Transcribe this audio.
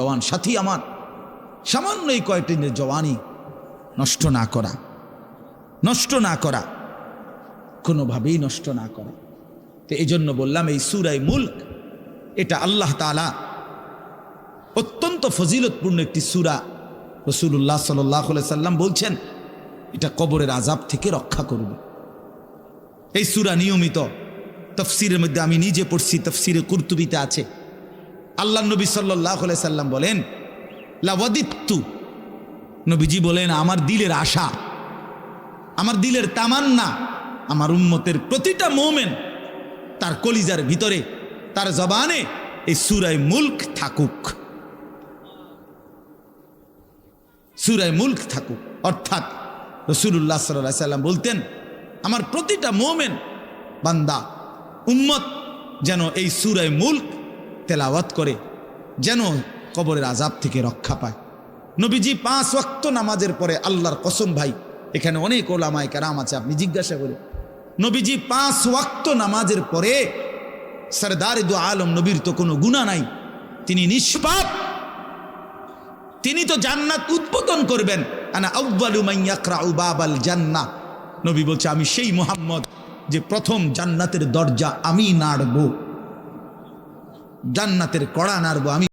জওয়ান সাথী আমার, সামান্য এই কয়েকটি জওয়ানি নষ্ট না করা, নষ্ট না করা, কোনোভাবেই নষ্ট না করা। তো এই জন্য বললাম, এই সুরাই মুল্ক, এটা আল্লাহ তালা অত্যন্ত ফজিলতপূর্ণ একটি সুরা। রসুল্লাহ সাল্লাহ সাল্লাম বলছেন, এটা কবরের আজাব থেকে রক্ষা করবে। এই সুরা নিয়মিত, তফসিরের মধ্যে আমি নিজে পড়ছি, তফসিরে কুর্তুবিতে আছে। আল্লাহ নবী সাল্লাহ সাল্লাম বলেন, লাওয়াদিত্তু। নবীজি বলেন, আমার দিলের আশা, আমার দিলের তামান্না, আমার উম্মতের প্রতিটা মোমেন তার কলিজার ভিতরে, তার জবানে এই সুরায় মুল্ক থাকুক। সুরায় মুল্ক থাকুক। অর্থাৎ রসুল্লাহ সাল্লাহ সাল্লাম বলতেন, আমার প্রতিটা মোমেন, বান্দা, উম্মত যেন এই সুরায় মুল্ক তেলাওয়াত করে, যেন কবরের আজাব থেকে রক্ষা পায়। নবীজি পাঁচ ওয়াক্ত নামাজের পরে আল্লাহর কসম ভাই, এখানে অনেক ওলামায় কারাম আছে, আপনি জিজ্ঞাসা করে নবীজি পাঁচ ওয়াক্ত নামাজের পরে সরদার দু আলম নবীর তো কোনো গুণা নাই, তিনি নিষ্পাপ। তিনি তো জান্নাত উদ্বোধন করবেন। আনা জান্না নবী বলছে, আমি সেই মোহাম্মদ যে প্রথম জান্নাতের দরজা আমি নাড়ব। জান্নাতের কড়া নাড়ব আমি।